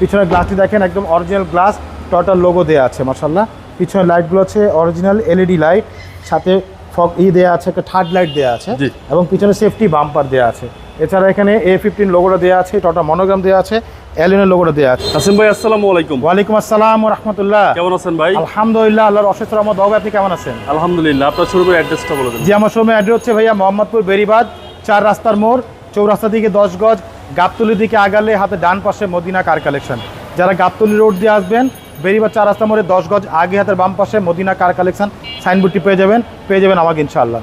পিছনের গ্লাসটি দেখেন একদম অরিজিনাল গ্লাস টটার লোগো দেওয়া আছে মাসাল্লাহ পিছনের লাইটগুলো হচ্ছে অরিজিনাল এলইডি লাইট সাথে ফগ ই দেওয়া আছে একটা থার্ড লাইট দেওয়া আছে এবং পিছনে সেফটি বাম্পার দেওয়া আছে। এছাড়া এখানে এ ফিফটিন লোগোটা দেওয়া আছে টটা মনোগ্রাম দেওয়া আছে এলিনের লোগোটা দেওয়া আছে। হাসিম ভাই আসসালামু আলাইকুম। ওয়ালাইকুম আসসালাম রহমতুল্লাহ। কেমন আছেন ভাই? আলহামদুলিল্লাহ আল্লাহর অশেষ রহমত। বাবু আপনি কেমন আছেন? আলহামদুলিল্লাহ আপনার শুরুর অ্যাড্রেসটা বলে দেন। জি আমার সময় অ্যাড্রেস হচ্ছে ভাইয়া মোহাম্মদপুর বেরিবাদ চার রাস্তার মোড় চৌরাস্তা দিকে দশ গজ গাবতলি দিকে আগালে হাতে ডান পাশে মদিনা কার কালেকশন। যারা গাবতলি রোড দিয়ে আসবেন বেরিবাদ চার রাস্তা মোড়ে দশ গজ আগে হাতের বাম পাশে মদিনা কার কালেকশন সাইনবোর্ডটি পেয়ে যাবেন পেয়ে যাবেন আমাকে ইনশাআল্লাহ।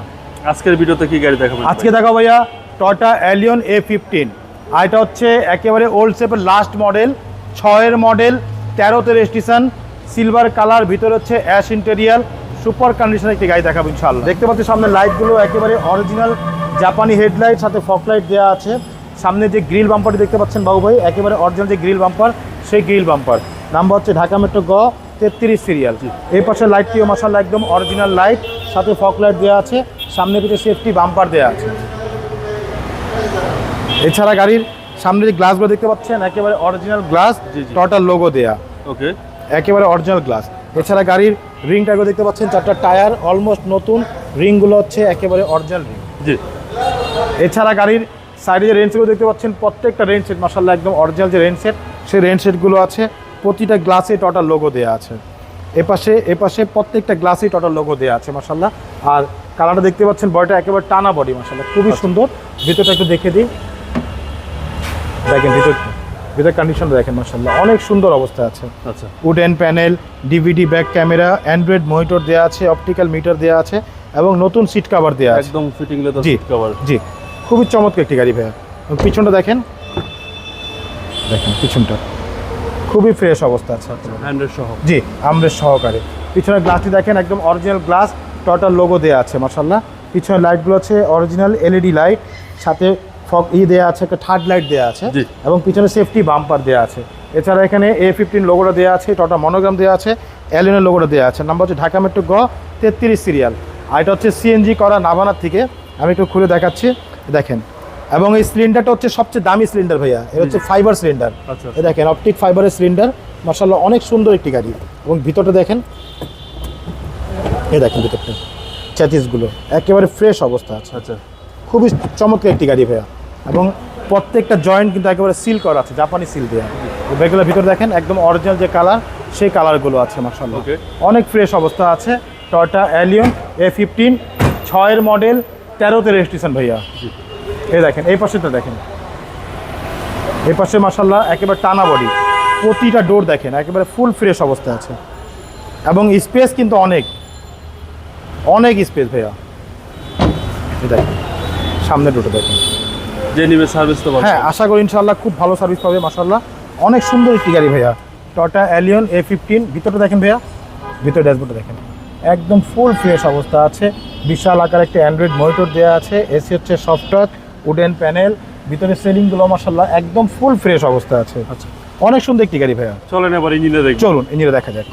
আজকের ভিডিওতে কি গাড়ি দেখাবেন আজকে দেখো ভাইয়া টটা অ্যালিয়ন এ ফিফটিন আর এটা হচ্ছে একেবারে ওল্ড শেপের লাস্ট মডেল ছয়ের মডেল তেরোতে রেজিস্ট্রেশন সিলভার কালার ভিতরে হচ্ছে অ্যাশ ইন্টেরিয়াল সুপার কন্ডিশন একটি গাড়ি দেখাবো ইনশাল্লাহ দেখতে পাচ্ছি সামনে লাইটগুলো একেবারে অরিজিনাল জাপানি হেডলাইট সাথে ফক লাইট দেওয়া আছে। সামনে যে গ্রিল বাম্পারটি দেখতে পাচ্ছেন বাবু ভাই একেবারে অরিজিনাল যে গ্রিল বাম্পার সেই গ্রিল বাম্পার। নাম্বার হচ্ছে ঢাকা মেট্রো গ তেত্রিশ সিরিয়াল। এই পাশে লাইটটিও মাসাল্লাহ একদম অরিজিনাল লাইট সাথে ফক লাইট দেওয়া আছে সামনে পিঠে সেফটি বাম্পার দেওয়া আছে। এছাড়া গাড়ির সামনে যে গ্লাসগুলো দেখতে পাচ্ছেন একেবারে অরিজিনাল গ্লাস। টটাল লোগো দেয়া। ওকে। একেবারে অরিজিনাল গ্লাস এছাড়া গাড়ির রিং টাইপও দেখতে পাচ্ছেন চারটা টায়ার অলমোস্ট নতুন রিংগুলো হচ্ছে একেবারে অরিজিনাল রিং জি। এছাড়া গাড়ির সাইডে যে দেখতে পাচ্ছেন প্রত্যেকটা রেঞ্জ সেট মাসাল্লাহ একদম অরিজিনাল যে রেঞ্জ সেট সেই রেঞ্জ সেটগুলো আছে। প্রতিটা গ্লাসে টোটাল লোগো দেওয়া আছে। এপাশে এপাশে প্রত্যেকটা গ্লাসেই টোটাল লোগো দেওয়া আছে মাসাল্লাহ আর কালারটা দেখতে পাচ্ছেন বডিটা একেবারে টানা বডি মাসাল্লাহ খুবই সুন্দর। ভিতরটা একটু দেখে দিই। দেখেন ভিতর ভিতর কন্ডিশন দেখেন মাসাল্লাহ অনেক সুন্দর অবস্থা আছে। আচ্ছা। Wooden panel DVD back camera android monitor দেওয়া আছে অপটিক্যাল মিটার দেওয়া আছে এবং নতুন সিট কভার দেওয়া আছে। একদম ফিটিং লেদার। সিট কভার জি। খুবই চমৎকার একটি গাড়ি ভাইয়া। পিছনটা দেখেন। দেখেন পিছনটা। খুবই ফ্রেশ অবস্থা আছে। জি আমরের সহকারে। পিছনের গ্লাসটি দেখেন একদম অরিজিনাল গ্লাস টোটাল লোগো দেওয়া আছে মাসাল্লাহ পিছনের লাইটগুলো আছে অরিজিনাল এলইডি লাইট সাথে ফগ ই দেওয়া আছে একটা থার্ড লাইট দেওয়া আছে জি। এবং পিছনে সেফটি বাম্পার দেওয়া আছে। এছাড়া এখানে এ ফিফটিন লোগোটা দেওয়া আছে টটা মনোগ্রাম দেওয়া আছে এলিনের লোগোটা দেওয়া আছে। নাম্বার হচ্ছে ঢাকা মেট্রো গ তেত্রিশ সিরিয়াল আর এটা হচ্ছে সিএনজি করা নাভানার থেকে। আমি একটু খুলে দেখাচ্ছি। দেখেন। এবং এই সিলিন্ডারটা হচ্ছে সবচেয়ে দামি সিলিন্ডার ভাইয়া। এটা হচ্ছে ফাইবার সিলিন্ডার আচ্ছা দেখেন অপটিক ফাইবারের সিলিন্ডার মার্শাল্লাহ অনেক সুন্দর একটি গাড়ি। এবং ভিতরটা দেখেন। এই দেখেন ভিতরটা। চ্যাচিসগুলো একেবারে ফ্রেশ অবস্থা আছে। আচ্ছা। খুবই চমৎকার একটি গাড়ি ভাইয়া। এবং প্রত্যেকটা জয়েন্ট কিন্তু একেবারে সিল করা আছে জাপানি সিল দেওয়া ব্যাগগুলোর ভিতরে দেখেন একদম অরিজিনাল যে কালার সেই কালারগুলো আছে মার্শাল্লাহ অনেক ফ্রেশ অবস্থা আছে। টয়টা অ্যালিয়ন এ ফিফটিন ছয়ের মডেল তেরোতে রেজিস্ট্রেশন ভাইয়া। এই দেখেন এই পাশেটা দেখেন। এই পাশে মাসাল্লাহ একেবারে টানা বডি প্রতিটা ডোর দেখেন একেবারে ফুল ফ্রেশ অবস্থা আছে। এবং স্পেস কিন্তু অনেক। অনেক স্পেস ভাইয়া। দেখেন সামনে ডোরটা দেখেন। যে নিবে সার্ভিস তো হ্যাঁ আশা করি ইনশাল্লাহ খুব ভালো সার্ভিস পাবে মাসাল্লাহ অনেক সুন্দর একটি গাড়ি ভাইয়া। টটা অ্যালিয়ন এ ফিফটিন ভিতরটা দেখেন ভাইয়া। ভিতরে ড্যাশবোর্ডটা দেখেন। একদম ফুল ফ্রেশ অবস্থা আছে। বিশাল আকার একটি অ্যান্ড্রয়েড মনিটর দেওয়া আছে। এসি হচ্ছে সফটওয়্যার উডেন প্যানেল ভিতরে সেলিংগুলো মাসাল্লাহ একদম ফুল ফ্রেশ অবস্থা আছে। আচ্ছা। অনেক সুন্দর একটি গাড়ি ভাইয়া। চলেন এবার ইঞ্জিনে দেখি চলুন ইঞ্জিনে দেখা যাক।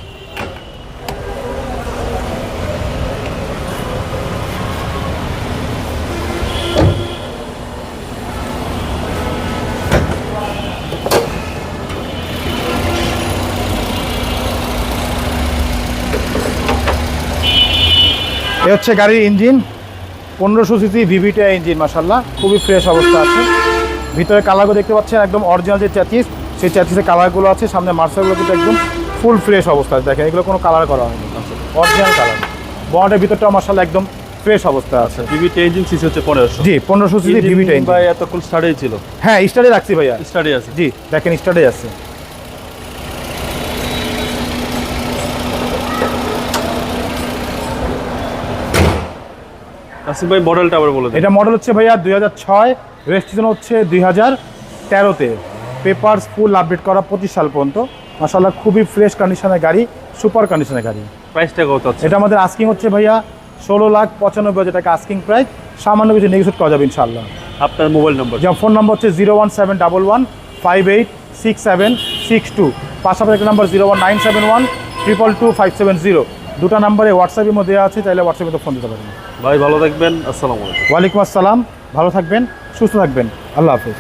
এ হচ্ছে গাড়ির ইঞ্জিন। পনেরোশো সিসি ভিভিটা ইঞ্জিন মাসাল্লাহ খুবই ফ্রেশ অবস্থা আছে। ভিতরে কালারগুলো দেখতে পাচ্ছেন একদম অরিজিনাল যে চ্যাচিস সেই চ্যাচিসের কালারগুলো আছে। সামনে মার্শালগুলো কিন্তু একদম ফুল ফ্রেশ অবস্থা আছে। দেখেন এগুলো কোনো কালার করা হয়নি। অরিজিনাল কালার বনেটের ভিতরটা মাসাল্লাহ একদম ফ্রেশ অবস্থা আছে। বিবিটি ইঞ্জিন সিসি হচ্ছে পনেরোশো। জি পনেরোশো সিসি ভিভিটা ইঞ্জিন। ভাই এতক্ষণ স্টার্টেই ছিল। হ্যাঁ স্টার্টে রাখছি ভাইয়া। স্টার্টে আছে। জি দেখেন স্টার্টে আছে। আসিফ ভাই মডেলটা আবার বলে এটা মডেল হচ্ছে ভাইয়া দুই হাজার ছয় রেজিস্ট্রেশন হচ্ছে দুই হাজার তেরোতে। পেপার ফুল আপডেট করা পঁচিশ সাল পর্যন্ত। মাসাল্লাহ খুবই ফ্রেশ কন্ডিশনের গাড়ি সুপার কন্ডিশনের গাড়ি। প্রাইসটা কত আছে? এটা আমাদের আস্কিং হচ্ছে ভাইয়া ষোলো লাখ পঁচানব্বই হাজার টাকা। আস্কিং প্রাইস সামান্য কিছু নেগোসিয়েট করা যাবে ইনশাল্লাহ আপনার মোবাইল নাম্বার যেমন ফোন নম্বর হচ্ছে zero one seven double one five eight six seven six two পাশাপাশি number zero one nine seven one triple two five seven zero দুটো নাম্বারে হোয়াটসঅ্যাপের মধ্যে দেওয়া আছে তাহলে হোয়াটসঅ্যাপে তো ফোন দিতে পারেন ভাই ভালো থাকবেন আসসালামু আলাইকুম। ওয়ালাইকুম আসসালাম ভালো থাকবেন সুস্থ থাকবেন আল্লাহ হাফিজ।